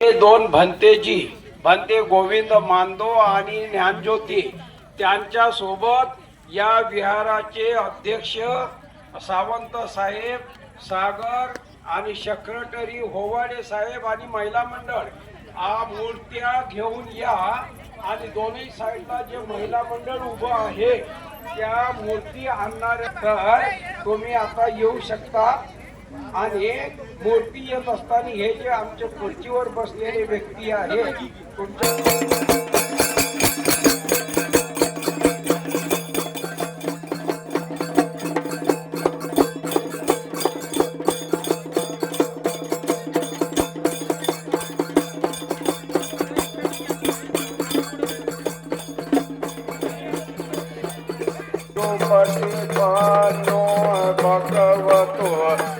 हे दोन भंतेजी भंते गोविंद मांदो आणि ज्ञानज्योती त्यांच्यासोबत या विहाराचे अध्यक्ष सावंत साहेब सागर आणि सेक्रेटरी होवाडे साहेब आणि महिला मंडळ. आ मूर्त्या घेऊन या आणि दोन्ही साईडला जे महिला मंडळ उभं आहे त्या मूर्ती आणणाऱ्या तर तुम्ही आता येऊ शकता. आणि मूर्ती येत असताना हे जे आमच्या खुर्चीवर बसलेले व्यक्ती आहे तुमच्या पानो भगवतो.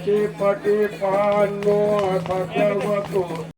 પાટે પાટે પાનો ભગવતો